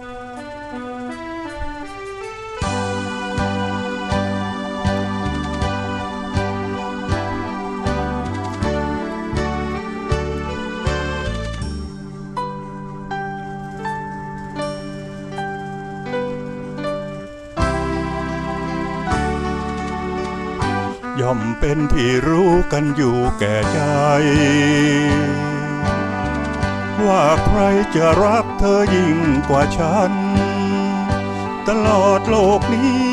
ย่อมเป็นที่รู้กันอยู่แก่ใจ ว่าใครจะรักเธอยิ่งกว่าฉัน ตลอดโลกนี้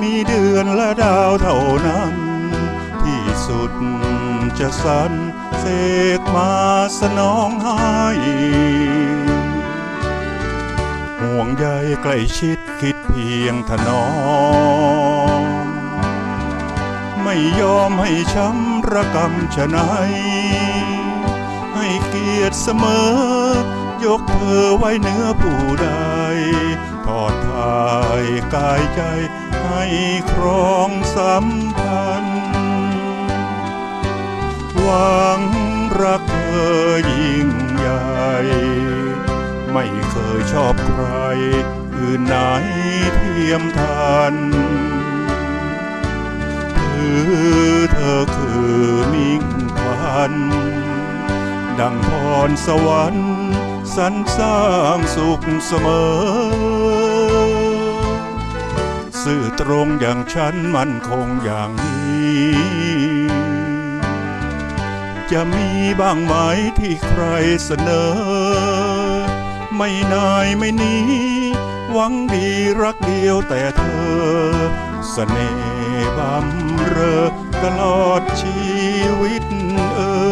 มีเดือนและดาวเท่านั้น ที่สุดจะสรรเสกมาสนองให้ห่วงใยใกล้ชิดคิดเพียงถนอมไม่ยอมให้ช้ำระกำชะไหนาย ให้เกียรติเสมอ ยกเธอไว้เหนือผู้ใด ทอดทายกายใจให้ครองสัมพันธ์หวังรักเธอยิ่งใหญ่ ไม่เคยชอบใคร อื่นไหนเทียมทันคือเธอคือมิ่งควัน ดังพรสวรรค์สรรสร้างสุขเสมอ สื่อตรงอย่างฉันมั่นคงอย่างนี้ จะมีบ้างไหมที่ใครเสนอ ไม่นายไม่นี้ หวังดีรักเดียวแต่เธอเสน่ห์บำเรอตลอดชีวิตเอ่ย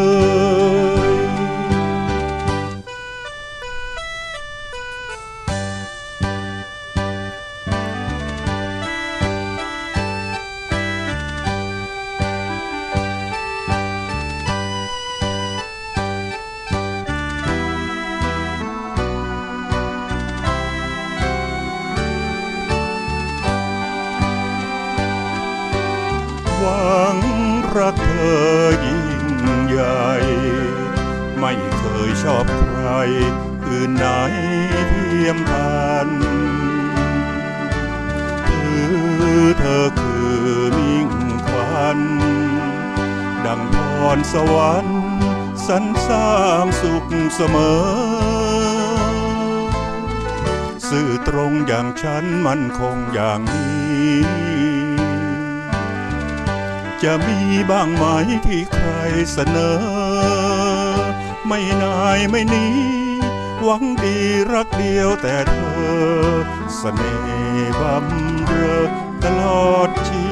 รักเธอยิ่งใหญ่ ไม่เคยชอบใครอื่นไหนเทียมทันคือเธอคือมิ่งควันดังพรสวรรค์สรรสร้างสุขเสมอสื่อตรงอย่างฉันมันคงอย่างนี้ จะมีบ้างไหมที่ใครเสนอ ไม่นายไม่นี้ หวังดีรักเดียวแต่เธอ เสน่ห์บำเรอตลอดชี